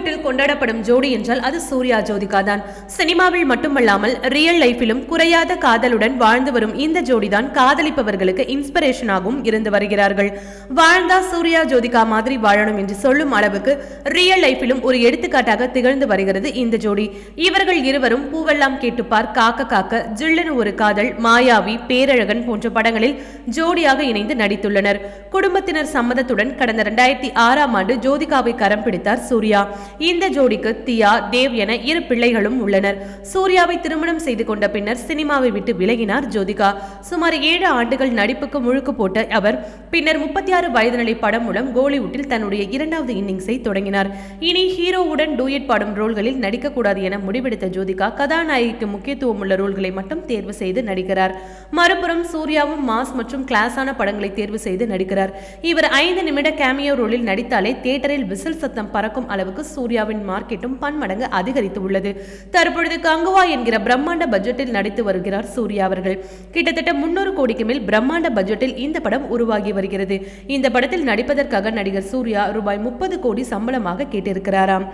பாலிவுட்டில் கொண்டாடப்படும் ஜோடி என்றால் அது சூர்யா ஜோதிகா தான் சினிமாவில் மட்டுமல்லாமல் ரியல் லைஃபிலும் குறையாத காதலுடன் வாழ்ந்து வரும் இந்த ஜோடிதான் காதலிப்பவர்களுக்கு இன்ஸ்பிரேஷனாகவும் இருந்து வருகிறார்கள். வாழ்ந்தா சூர்யா ஜோதிகா மாதிரி வாழணும் என்று சொல்லும் அளவுக்கு ரியல் லைஃபிலும் ஒரு எடுத்துக்காட்டாக திகழ்ந்து வருகிறது இந்த ஜோடி. இவர்கள் இருவரும் பூவெல்லாம் கேட்டுப்பார் காக்க காக்க ஜில்லுன்னு ஒரு காதல் மாயாவி பேரழகன் போன்ற படங்களில் ஜோடியாக இணைந்து நடித்துள்ளனர். குடும்பத்தினர் சம்மதத்துடன் கடந்த இரண்டாயிரத்தி ஆறாம் ஆண்டு ஜோதிகாவை கரம் பிடித்தார் சூர்யா. இந்த ஜோடிக்கு தியா தேவ் என இரு பிள்ளைகளும் உள்ளனர். சூர்யாவை திருமணம் செய்து கொண்ட பின்னர் சினிமாவை விட்டு விலகினார் ஜோதிகா. சுமார் ஏழு ஆண்டுகள் நடிப்புக்கு முழுக்கு போட்ட அவர் பின்னர் முப்பத்தி ஆறு வயது நிலை படம் மூலம் கோலிவுட்டில் தன்னுடைய இரண்டாவது இன்னிங்ஸை தொடங்கினார். இனி ஹீரோவுடன் டூயட் பாடும் ரோல்களில் நடிக்கக்கூடாது என முடிவெடுத்த ஜோதிகா கதாநாயகிக்கு முக்கியத்துவம் உள்ள ரோல்களை மட்டும் தேர்வு செய்து நடிக்கிறார். மறுபுறம் சூர்யாவும் மாஸ் மற்றும் கிளாஸான படங்களை தேர்வு செய்து நடிக்கிறார். இவர் ஐந்து நிமிட கேமியோ ரோலில் நடித்தாலே தியேட்டரில் விசில் சத்தம் பறக்கும் அளவுக்கு சூர்யாவின் மார்க்கெட்டும் பன்மடங்கு அதிகரித்து உள்ளது. தற்பொழுது கங்குவா என்கிற பிரம்மாண்ட பட்ஜெட்டில் நடித்து வருகிறார் சூர்யா அவர்கள். கிட்டத்தட்ட முன்னூறு கோடிக்கு மேல் பிரம்மாண்ட பட்ஜெட்டில் இந்த படம் உருவாகி வருகிறது. இந்த படத்தில் நடிப்பதற்காக நடிகர் சூர்யா ரூபாய் முப்பது கோடி சம்பளமாக கேட்டிருக்கிறாராம்.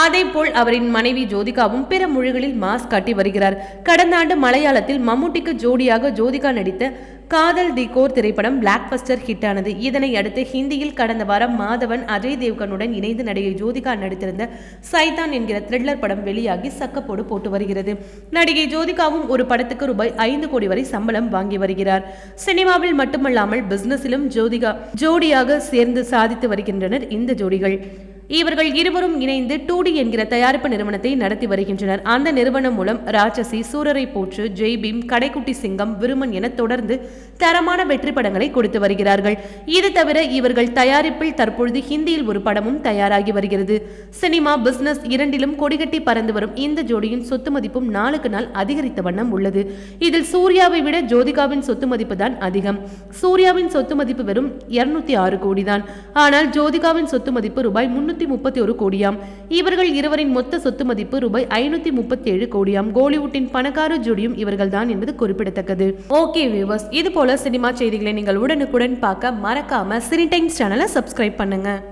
அதேபோல் அவரின் மனைவி ஜோதிகாவும் பிற மொழிகளில் மாஸ் காட்டி வருகிறார். கடந்த ஆண்டு மலையாளத்தில் மம்முட்டிக்கு ஜோடியாக ஜோதிகா நடித்த காதல் தி கோர் திரைப்படம் பிளாக் பஸ்டர் ஹிட் ஆனது. இதனை அடுத்து ஹிந்தியில் கடந்த வாரம் மாதவன் அஜய் தேவ்கனுடன் இணைந்து நடிகை ஜோதிகா நடித்திருந்த சைதான் என்கிற த்ரில்லர் படம் வெளியாகி சக்கப்போடு போட்டு வருகிறது. நடிகை ஜோதிகாவும் ஒரு படத்துக்கு ரூபாய் ஐந்து கோடி வரை சம்பளம் வாங்கி வருகிறார். சினிமாவில் மட்டுமல்லாமல் பிசினஸிலும் ஜோதிகா ஜோடியாக சேர்ந்து சாதித்து வருகின்றனர் இந்த ஜோடிகள். இவர்கள் இருவரும் இணைந்து டூடி என்கிற தயாரிப்பு நிறுவனத்தை நடத்தி வருகின்றனர். அந்த நிறுவனம் மூலம் ராட்சசி சூரரை போற்று ஜெய்பீம் கடைக்குட்டி சிங்கம் விருமன் என தொடர்ந்து தரமான வெற்றி படங்களை கொடுத்து வருகிறார்கள். இது தவிர இவர்கள் தயாரிப்பில் தற்பொழுது ஹிந்தியில் ஒரு படமும் தயாராகி வருகிறது. சினிமா பிசினஸ் இரண்டிலும் கொடிகட்டி பறந்து வரும் இந்த ஜோடியின் சொத்து மதிப்பும் நாளுக்கு நாள் அதிகரித்த வண்ணம் உள்ளது. இதில் சூர்யாவை விட ஜோதிகாவின் சொத்து மதிப்பு தான் அதிகம். சூர்யாவின் சொத்து மதிப்பு வெறும் இருநூத்தி ஆறு கோடி தான் ஆனால் ஜோதிகாவின் சொத்து மதிப்பு ரூபாய் முன்னூத்தி ஐநூத்தி முப்பத்தி ஒரு கோடியாம். இவர்கள் இருவரின் மொத்த சொத்து மதிப்பு ரூபாய் ஐநூத்தி முப்பத்தி ஏழு கோடியாம். கோலிவுட்டின் பணக்கார ஜோடியும் இவர்கள் தான் என்பது குறிப்பிடத்தக்கது. ஓகே வியூவர்ஸ் இது போல சினிமா செய்திகளை நீங்கள் உடனுக்குடன் பார்க்க மறக்காம சினி டைம்ஸ் சேனலை சப்ஸ்கிரைப் பண்ணுங்க.